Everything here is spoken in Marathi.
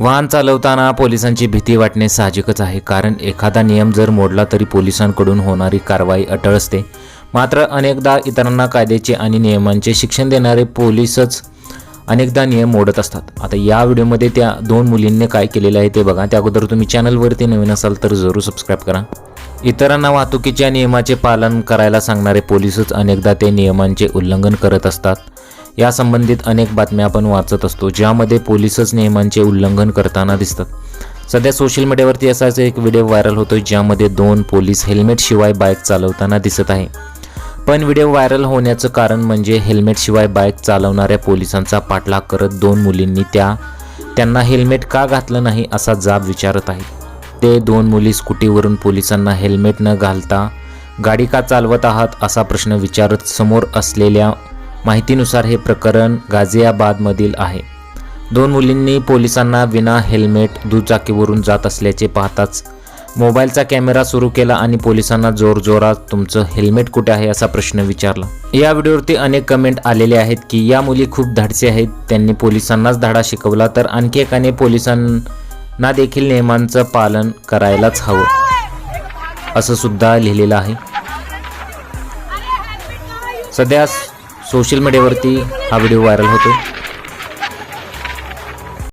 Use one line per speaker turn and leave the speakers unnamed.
वाहन चालवताना पोलिसांची भीती वाटणे साहजिकच आहे कारण एखादा नियम जर मोडला तरी पोलिसांकडून होणारी कारवाई अटळ असते. मात्र अनेकदा इतरांना कायद्याचे आणि नियमांचे शिक्षण देणारे पोलीसच अनेकदा नियम मोडत असतात. आता या व्हिडिओमध्ये त्या दोन मुलींनी काय केलेलं आहे ते बघा. त्या अगोदर तुम्ही चॅनलवरती नवीन असाल तर जरूर सबस्क्राईब करा. इतरांना वाहतुकीच्या नियमाचे पालन करायला सांगणारे पोलीसच अनेकदा ते नियमांचे उल्लंघन करत असतात. या संबंधित अनेक बातम्या आपण वाचत असतो ज्यामध्ये पोलीसच नियमांचे उल्लंघन करताना दिसतात. सध्या सोशल मीडियावरती असाच एक व्हिडिओ व्हायरल होतोय ज्यामध्ये दोन पोलीस हेल्मेटशिवाय बाईक चालवताना दिसत आहे. पण व्हिडिओ व्हायरल होण्याचं कारण म्हणजे हेल्मेटशिवाय बाईक चालवणाऱ्या पोलिसांचा पाठलाग करत दोन मुलींनी त्या त्यांना हेल्मेट का घातलं नाही असा जाब विचारत आहे. ते दोन मुली स्कूटीवरून पोलिसांना हेल्मेट न घालता गाडी का चालवत आहात? असा प्रश्न विचारत समोर असलेल्या माहितीनुसार हे प्रकरण गाझियाबादमधील आहे. दोन मुलींनी पोलिसांना विना हेल्मेट दुचाकीवरून जात असल्याचे पाहताच मोबाईलचा कॅमेरा सुरू केला आणि पोलिसांना जोरजोरात तुमचं हेल्मेट कुठे आहे? असा प्रश्न विचारला. या व्हिडिओवरती अनेक कमेंट आलेले आहेत की या मुली खूप धाडसी आहेत. त्यांनी पोलिसांनाच धाडा शिकवला तर आणखी एकाने पोलिसांना देखील नियमांचं पालन करायलाच हवं. असं सुद्धा लिहिलेलं आहे. सध्या सोशल मीडियावरती हा व्हिडिओ व्हायरल होतो.